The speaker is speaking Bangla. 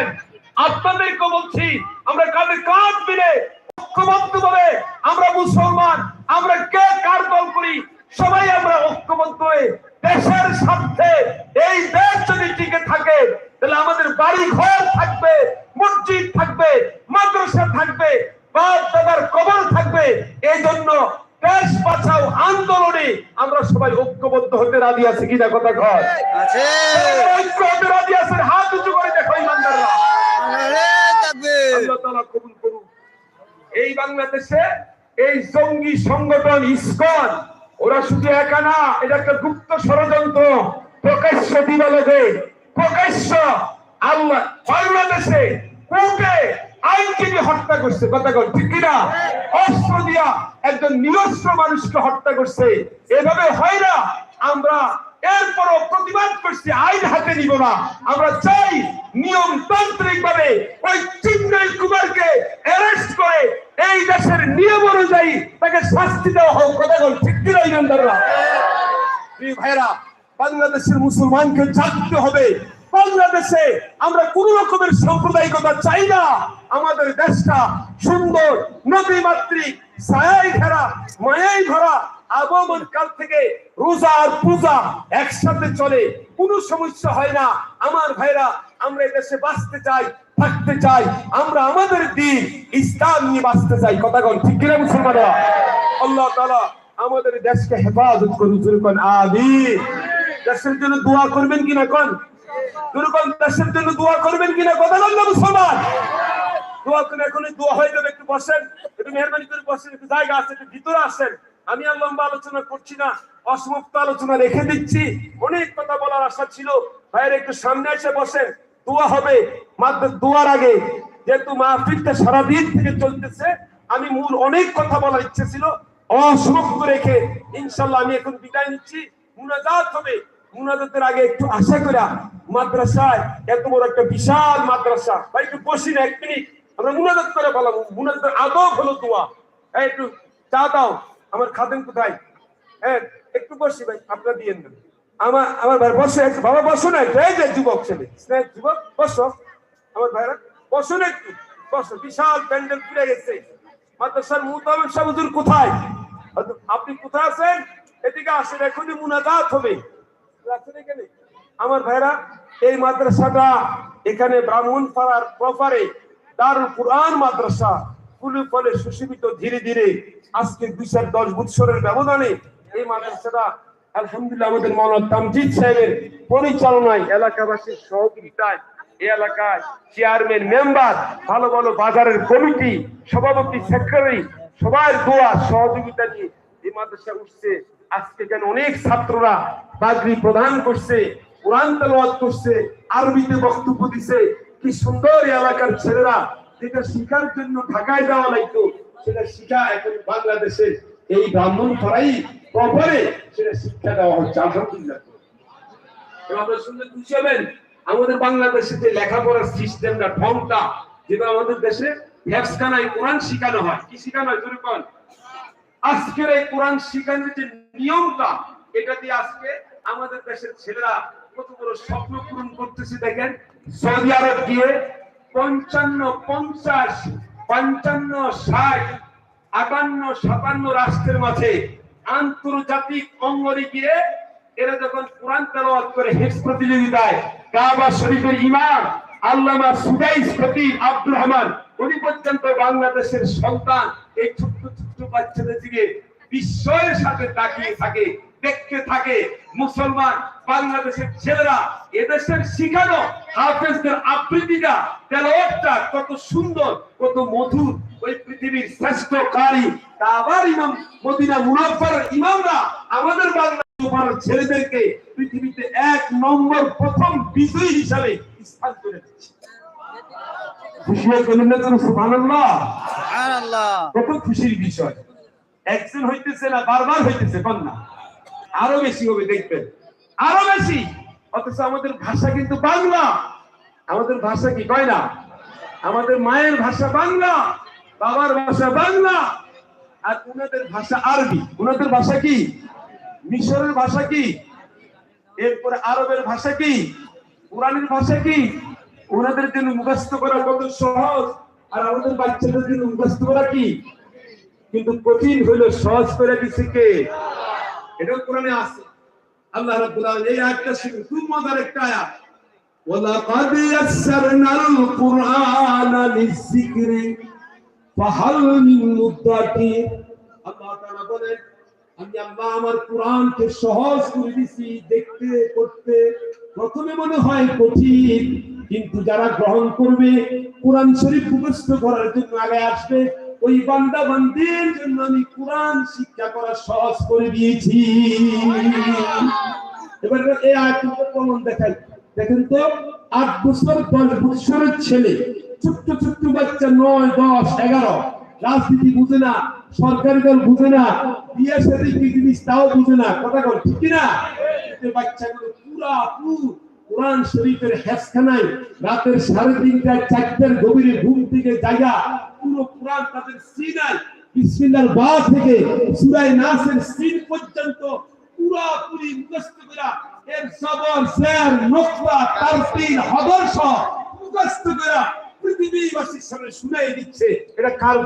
করছেন আপনাদেরকে বলছি আমরা কাঁধে কাঁধ মিলে ঐক্যবদ্ধ ভাবে আমরা মুসলমান আমরা কে কার দল করি সবাই আমরা ঐক্যবদ্ধ হয়ে দেশের স্বার্থে এই দেশ যদি টিকে থাকে তাহলে আমাদের বাড়ি ঘর থাকবে মসজিদ থাকবে মাদ্রাসা থাকবে বাপ দাদার কবর থাকবে। এই জন্য দেশ বাঁচাও আন্দোলনে আমরা সবাই ঐক্যবদ্ধ হতে রাজি আছি কিনা কথা ঘর ঐক্য হতে রাজি আছেন হাত উঁচু করে দেখো ইমানদাররা আরে থাকবে তাআলা কবুল করুন এই বাংলাদেশে এই জঙ্গি সংগঠন, ইসকন, ওরা শুধু একা না, এটা একটা গুপ্ত ষড়যন্ত্র প্রকাশ্য দিবালকে প্রকাশ্য আল্লাহ বাংলাদেশে কোর্টে আইনজীবী হত্যা করছে, কথা কর ঠিক কিনা? অস্ত্র দিয়া একজন নিরস্ত্র মানুষকে হত্যা করছে। এভাবে হয় না, আমরা এরপরও প্রতিবাদ করছি, আইন হাতে নিব না। আমরা চাই নিয়মতান্ত্রিক ভাবে ওই চিন্ময় কুমারকে অ্যারেস্ট করে এই দেশের নিয়ম অনুযায়ী তাকে শাস্তি দেওয়া হোক, কথা বল, ঠিক কিনা, ইমানদাররা? ভাইরা বাংলাদেশের মুসলমানকে জাগতে হবে। বাংলাদেশে আমরা কোন রকমের সাম্প্রদায়িকতা চাই না। আমাদের দেশটা সুন্দর নদী মাতৃক ছায়াই ঘেরা, মায়াই ভরা আগমন কাল থেকে রোজা আর পূজা একসাথে চলে। কোনো সমস্যা হয় না। আমার ভাইরা, আমরা এই দেশে বাঁচতে চাই, থাকতে চাই। আমরা আমাদের দিন ইসলাম নিয়ে বাঁচতে চাই। কথা কন, ঠিক কিনা মুসলমানরা? আল্লাহ তাআলা আমাদের দেশকে হেফাজত করুন যেরকম আমিন। দেশের জন্য দোয়া করবেন কিনা কোন? যেরকম দেশের জন্য দোয়া করবেন কিনা? কথা বল না মুসলমান। দোয়া করে এখনই দোয়া হয়ে যাবে, একটু বসেন, একটু মেহরবানি করে বসেন, একটু জায়গা আছে, একটু ভিতরে আসেন। আমি আর লম্বা আলোচনা করছি না, অসমাপ্ত আলোচনা রেখে দিচ্ছি। অনেক কথা বলার আশা ছিল, ভাইয়ের একটু সামনে এসে বসেন, দোয়া হবে। মাত্র দোয়ার আগে যেহেতু মাহফিলটা সারাদিন থেকে চলতেছে, আমি মূল অনেক কথা বলার ইচ্ছে ছিল, অসমাপ্ত রেখে ইনশাল্লাহ আমি এখন বিদায় নিচ্ছি। মুনাজাত হবে। মুনাজাতের আগে একটু আশা করা, মাদ্রাসায় এত বড় একটা বিশাল মাদ্রাসা। ভাই, একটু বসি না এক মিনিট। আমরা করে একটু চা দাও। আমার খাদেন কোথায়? একটু বসি ভাই, আপনার দিয়ে আমার আমার ভাই বসে বাবা বসো না যুবক ছেলে যুবক, বসো। আমার ভাইরা, বসো না একটু। বসো। বিশাল প্যান্ডেল পুড়ে গেছে। মাদ্রাসার কোথায়? আপনি কোথায় আছেন? এদিকে আসেন, এখনই মুনাজাত হবে। আমার ভাইরা, এই মাদ্রাসাটা এখানে ব্রাহ্মণ পাড়ার প্রপারে দারুল কুরআন মাদ্রাসা ফুলে ফলে সুশীবিত ধীরে ধীরে আজকে দুই চার দশ বৎসরের ব্যবধানে এই মাদ্রাসাটা আলহামদুলিল্লাহ আমাদের সাহেবের পরিচালনায় এলাকাবাসীর সহযোগিতায় এলাকায় চেয়ারম্যান মেম্বার ভালো ভালো বাজারের কমিটি, সভাপতি সেক্রেটারি সবার দোয়া, সহযোগিতা নিয়ে এই মাদ্রাসা উঠছে। আজকে কেন অনেক ছাত্ররা বাগরি প্রদান করছে, কোরআন তেলাওয়াত করছে, আরবিতে বক্তব্য দিছে কি সুন্দর এলাকার ছেলেরা। যেটা শিখার জন্য ঢাকায় যাওয়া লাগতো, সেটা শিখা এখন বাংলাদেশে এই ব্রাহ্মণ ফরাই প্রপারে সেটা শিক্ষা দেওয়া হচ্ছে, আলহামদুলিল্লাহ। আপনারা শুনলে খুশি হবেন, আমাদের বাংলাদেশে যে লেখাপড়ার সিস্টেমটা ঢংটা যেটা আমাদের দেশে ভ্যাপসখানায় কোরআন শিখানো হয়। কি শিখানো হয়, জোরে আজকের এই কোরআন শিখানোর যে নিয়মটা, এটা দিয়ে আজকে আমাদের দেশের ছেলেরা কত বড় স্বপ্ন পূরণ করতেছে দেখেন। সৌদি আরব গিয়ে পঞ্চান্ন পঞ্চাশ, পঞ্চান্ন ষাট, আটান্ন, সাতান্ন রাষ্ট্রের মাঝে আন্তর্জাতিক অঙ্গনে গিয়ে এরা যখন কোরআন তেলাওয়াত করে হেফজ প্রতিযোগিতায় কাবা শরীফের ইমাম আল্লামা সুদাইস খতিব আব্দুর রহমান, উনি পর্যন্ত বাংলাদেশের সন্তান এই ছোট্ট ছোট্ট বাচ্চাদের দিকে বিস্ময়ের সাথে তাকিয়ে থাকে। দেখতে থাকে মুসলমান বাংলাদেশের ছেলেরা এদেশের শিখানো হাফেজদের আবৃত্তিটা তেলাওয়াতটা কত সুন্দর কত মধুর। ওই পৃথিবীর শ্রেষ্ঠ কারি। তা আবার ইমাম মদিনা মুনাফার ইমামরা আমাদের বাংলা ছেলেদেরকে পৃথিবীতে এক নম্বর প্রথম বিজয়ী হিসাবে স্থান করে দিচ্ছে কত খুশির বিষয়। একজন হইতেছে না বারবার হইতেছে কন্যা। আরও বেশি হবে, দেখবেন। আরও বেশি। অথচ আমাদের ভাষা কিন্তু বাংলা। আমাদের ভাষা কি, কয় না? আমাদের মায়ের ভাষা বাংলা, বাবার ভাষা বাংলা, আর উনাদের ভাষা আরবি। উনাদের ভাষা কি? মিশরের ভাষা কি? এরপরে আরবের ভাষা কি? কোরআনের ভাষা কি? ওনাদের জন্য মুখস্থ করা কত সহজ, আর আমাদের বাচ্চাদের জন্য মুখস্থ করা কি? কিন্তু কঠিন হইল সহজ করে দিছে কে? এটাও কোরআনে আছে। আল্লাহ রাব্বুল আলামিন এই আয়াতটা একটা আয়াত। ওয়ালাকাদ ইয়াসসারনাল কুরআনা লিযিকরি ফাহাল মিন আল্লাহ তাআলা বলেন, আমি আল্লাহ আমার কোরআনকে সহজ করে দিছি, দেখতে করতে প্রথমে মনে হয় কঠিন, কিন্তু যারা গ্রহণ করবে, কোরআন শরীফ মুখস্থ করার জন্য আগে আসবে ওই বান্দা বান্দির জন্য আমি কোরআন শিক্ষা করা সহজ করে দিয়েছি। এবার এই আয়াতটা দেখেন তো, আট বছর দশ বছরের ছেলে, ছোট্ট ছোট্ট বাচ্চা নয়, দশ, এগারো। রাজনীতি বুঝে না, সরকারি দল বুঝে না সাথে কি জিনিস তাও বুঝে না, কথা কর ঠিক না? বাচ্চাগুলো পুরা পুর কোরআন শরীফের হেসখানায় রাতের সাড়ে তিনটায় চারটার গভীরে ঘুম থেকে জায়গা পুরো কোরআন তাদের সিনায় বিসমিল্লাহর বা থেকে সূরায়ে নাসের সিন পর্যন্ত পুরাপুরি মুখস্থ করা। এর সবর শের নকবা তারতিল হদর সহ মুখস্থ করা। পৃথিবীবাসীর সামনে শুনাই দিচ্ছে। এটা কার